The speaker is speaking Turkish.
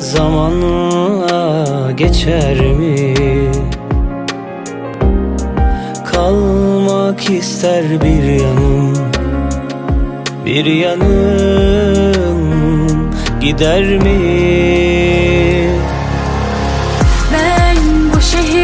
zamanla geçer mi? Kalmak ister bir yanım Bir yanım gider mi? Ben bu şehir